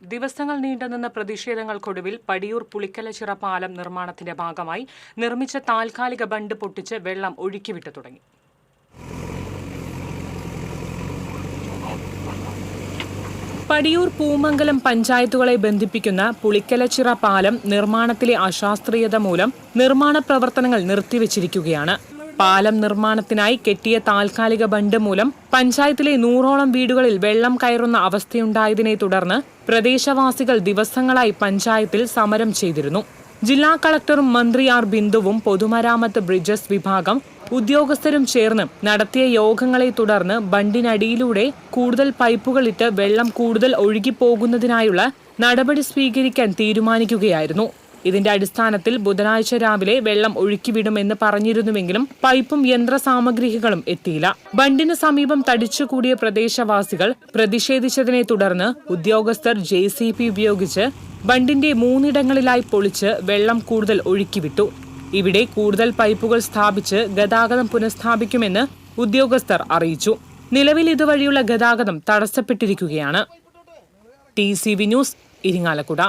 ദിവസങ്ങൾ നീണ്ടുനിന്ന പ്രതിഷേധങ്ങൾക്കൊടുവിൽ പടിയൂർ പുളിക്കലച്ചിറ പാലം നിർമ്മാണത്തിന്റെ ഭാഗമായി നിർമ്മിച്ച താൽക്കാലിക ബണ്ട് പൊട്ടിച്ച് വെള്ളം ഒഴുക്കിവിട്ടു തുടങ്ങി. പടിയൂർ പൂമംഗലം പഞ്ചായത്തുകളെ ബന്ധിപ്പിക്കുന്ന പുളിക്കലച്ചിറ പാലം നിർമ്മാണത്തിലെ അശാസ്ത്രീയത മൂലം നിർമ്മാണ പ്രവർത്തനങ്ങൾ നിർത്തിവച്ചിരിക്കുകയാണ്. പാലം നിർമ്മാണത്തിനായി കെട്ടിയ താൽക്കാലിക ബണ്ട് മൂലം പഞ്ചായത്തിലെ നൂറോളം വീടുകളിൽ വെള്ളം കയറുന്ന അവസ്ഥയുണ്ടായതിനെ തുടർന്ന് പ്രദേശവാസികൾ ദിവസങ്ങളായി പഞ്ചായത്തിൽ സമരം ചെയ്തിരുന്നു. ജില്ലാ കളക്ടറും മന്ത്രി ആർ ബിന്ദുവും പൊതുമരാമത്ത് ബ്രിഡ്ജസ് വിഭാഗം ഉദ്യോഗസ്ഥരും ചേർന്ന് നടത്തിയ യോഗങ്ങളെ തുടർന്ന് ബണ്ടിനടിയിലൂടെ കൂടുതൽ പൈപ്പുകളിട്ട് വെള്ളം കൂടുതൽ ഒഴുകിപ്പോകുന്നതിനായുള്ള നടപടി സ്വീകരിക്കാൻ തീരുമാനിക്കുകയായിരുന്നു. ഇതിന്റെ അടിസ്ഥാനത്തിൽ ബുധനാഴ്ച രാവിലെ വെള്ളം ഒഴുക്കിവിടുമെന്ന് പറഞ്ഞിരുന്നുവെങ്കിലും പൈപ്പും യന്ത്രസാമഗ്രികളും എത്തിയില്ല. ബണ്ടിന് സമീപം തടിച്ചുകൂടിയ പ്രദേശവാസികൾ പ്രതിഷേധിച്ചതിനെ തുടർന്ന് ഉദ്യോഗസ്ഥർ ജെ ഉപയോഗിച്ച് ബണ്ടിന്റെ മൂന്നിടങ്ങളിലായി പൊളിച്ച് വെള്ളം കൂടുതൽ ഒഴുക്കിവിട്ടു. ഇവിടെ കൂടുതൽ പൈപ്പുകൾ സ്ഥാപിച്ച് ഗതാഗതം പുനഃസ്ഥാപിക്കുമെന്ന് ഉദ്യോഗസ്ഥർ അറിയിച്ചു. നിലവിൽ ഇതുവഴിയുള്ള ഗതാഗതം തടസ്സപ്പെട്ടിരിക്കുകയാണ്. T C V news Irinjalakuda.